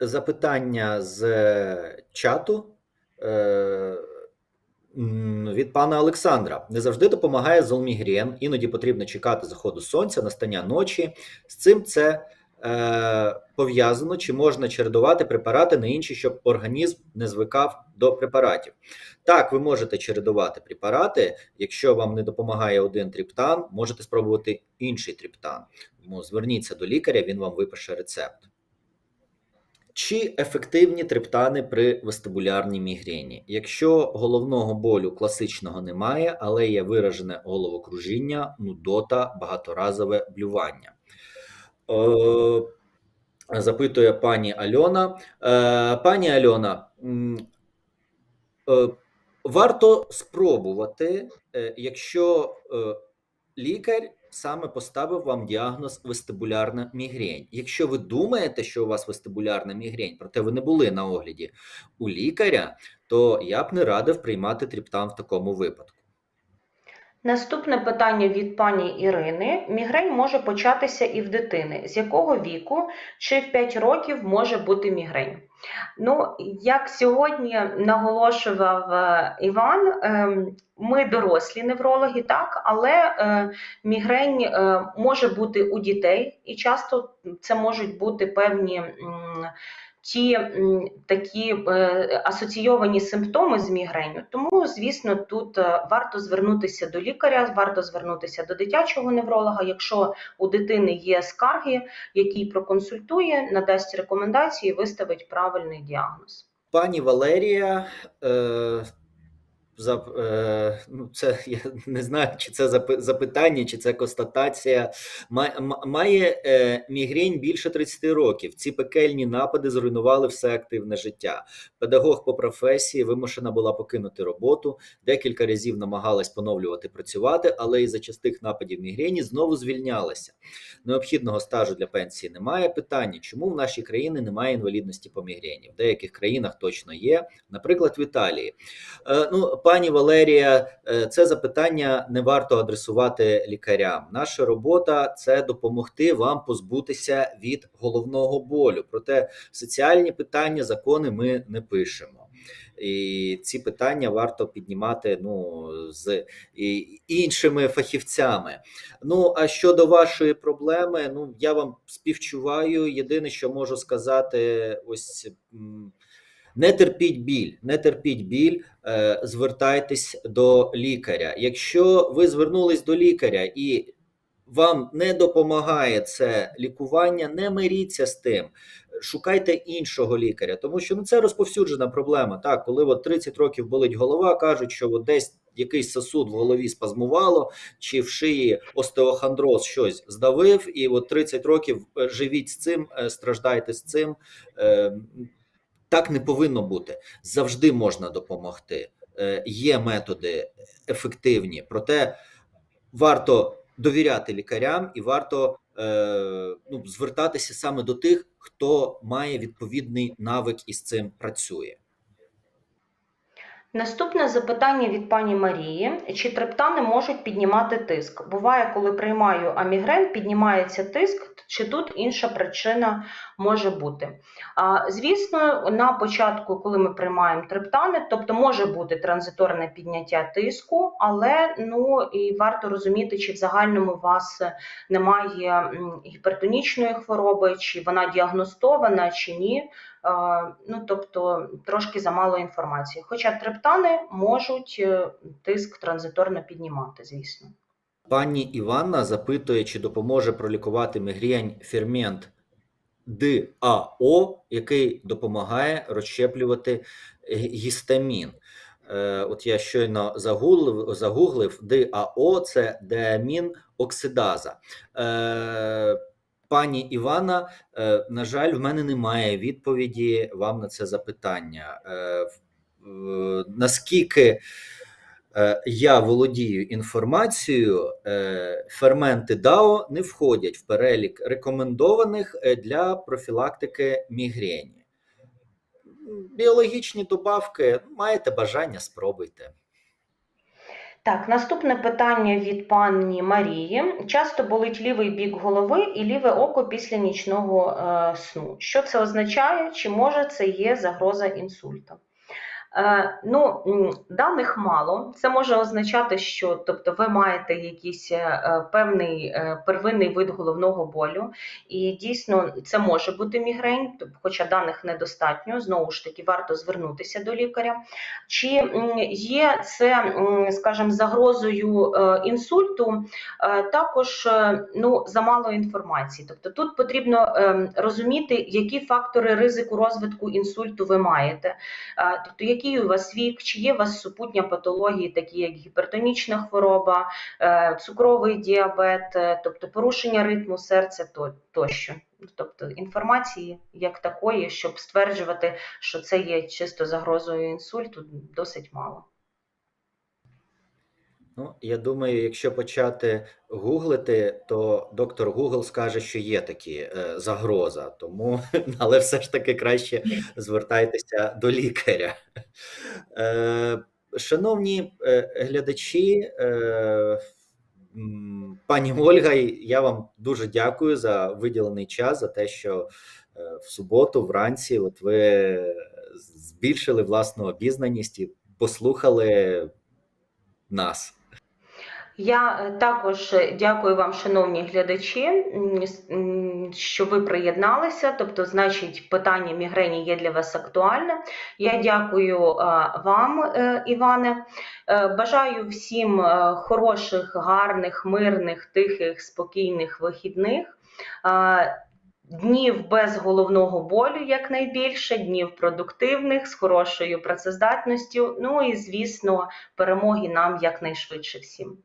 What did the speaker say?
запитання з чату е, від пана Олександра. Не завжди допомагає золмігрен, іноді потрібно чекати заходу сонця, настання ночі. З цим це е, пов'язано, чи можна чередувати препарати на інші, щоб організм не звикав до препаратів. Так, ви можете чередувати препарати. Якщо вам не допомагає один тріптан, можете спробувати інший тріптан. Тому зверніться до лікаря, він вам випише рецепт. Чи ефективні триптани при вестибулярній мігрені? Якщо головного болю класичного немає, але є виражене головокружіння, нудота, багаторазове блювання. Е, запитує пані Альона. Е, пані Альона, е, варто спробувати, е, якщо е, лікар саме поставив вам діагноз вестибулярна мігрень. Якщо ви думаєте, що у вас вестибулярна мігрень, проте ви не були на огляді у лікаря, то я б не радив приймати тріптан в такому випадку. Наступне питання від пані Ірини. Мігрень може початися і в дитини. З якого віку чи в 5 років може бути мігрень? Ну, як сьогодні наголошував е, Іван, ем, ми дорослі неврологи, так, але е, мігрень е, може бути у дітей, і часто це можуть бути певні ті такі е, асоційовані симптоми з мігренью. Тому, звісно, тут е, варто звернутися до лікаря, варто звернутися до дитячого невролога, якщо у дитини є скарги, який проконсультує, надасть рекомендації, виставить правильний діагноз. Пані Валерія, е, ну, це я не знаю, чи це запитання, чи це констатація. Ма- Має е, мігрень більше 30 років. Ці пекельні напади зруйнували все активне життя. Педагог по професії вимушена була покинути роботу. Декілька разів намагалась поновлювати працювати, але із-за частих нападів мігрені знову звільнялася. Необхідного стажу для пенсії немає. Питання, чому в нашій країні немає інвалідності по мігрені? В деяких країнах точно є, наприклад, в Італії. Е, Ну, пані Валерія, е, це запитання не варто адресувати лікарям. Наша робота це допомогти вам позбутися від головного болю. Проте соціальні питання, закони ми не пишемо. І ці питання варто піднімати ну, з іншими фахівцями. Ну, а щодо вашої проблеми, ну я вам співчуваю. Єдине, що можу сказати, ось. Не терпіть біль, не терпіть біль, е, звертайтесь до лікаря. Якщо ви звернулись до лікаря і вам не допомагає це лікування, не миріться з тим. Шукайте іншого лікаря, тому що ну це розповсюджена проблема. Так, коли от 30 років болить голова, кажуть, що от десь якийсь сосуд в голові спазмувало, чи в шиї остеохондроз щось здавив, і от 30 років е, живіть з цим, е, страждайте з цим. Так не повинно бути. Завжди можна допомогти. Е, Є методи ефективні, проте варто довіряти лікарям і варто е, ну, звертатися саме до тих, хто має відповідний навик і з цим працює. Наступне запитання від пані Марії: чи триптани можуть піднімати тиск? Буває, коли приймаю амігрен, піднімається тиск, чи тут інша причина може бути? А, звісно, на початку, коли ми приймаємо триптани, тобто може бути транзиторне підняття тиску, але ну і варто розуміти, чи в загальному у вас немає гіпертонічної хвороби, чи вона діагностована, чи ні. Ну, тобто трошки замало інформації. Хоча триптани можуть е, тиск транзиторно піднімати, звісно. Пані Іванна запитує, чи допоможе пролікувати мігрень фермент ДАО, який допомагає розщеплювати гістамін. Е, От я щойно загуглив, загуглив ДАО це деамін оксидаза. Е, Пані Івана, на жаль, в мене немає відповіді вам на це запитання. Е, Наскільки е, я володію інформацією, е, ферменти ДАО не входять в перелік рекомендованих для профілактики мігрені. Біологічні добавки, маєте бажання, спробуйте. Так, наступне питання від пані Марії. Часто болить лівий бік голови і ліве око після нічного е, сну. Що це означає? Чи може це є загроза інсульту? Е, ну, даних мало. Це може означати, що тобто, ви маєте якийсь е, е, певний первинний вид головного болю, і дійсно це може бути мігрень, хоча даних недостатньо. Знову ж таки, варто звернутися до лікаря. Чи є це, скажімо, загрозою інсульту? Також ну, замало інформації. Тобто тут потрібно розуміти, які фактори ризику розвитку інсульту ви маєте. Тобто, який у вас вік, чи є у вас супутня патології, такі як гіпертонічна хвороба, е, цукровий діабет, е, тобто порушення ритму серця то- тощо. Тобто інформації як такої, щоб стверджувати, що це є чисто загрозою інсульту, досить мало. Ну, я думаю, якщо почати гуглити, то доктор Google скаже, що є такі е, загроза, тому, але все ж таки краще звертайтеся до лікаря. Е, шановні е, глядачі, е, пані Ольга, я вам дуже дякую за виділений час, за те, що е, в суботу, вранці, от ви збільшили власну обізнаність і послухали нас. Я е, також е, дякую вам, шановні глядачі, що ви приєдналися. Тобто, значить, питання мігрені є для вас актуальне. Я дякую е, вам, Іване. Бажаю всім хороших, гарних, мирних, тихих, спокійних вихідних. Днів без головного болю якнайбільше, днів продуктивних, з хорошою працездатністю. Ну і, звісно, перемоги нам якнайшвидше всім.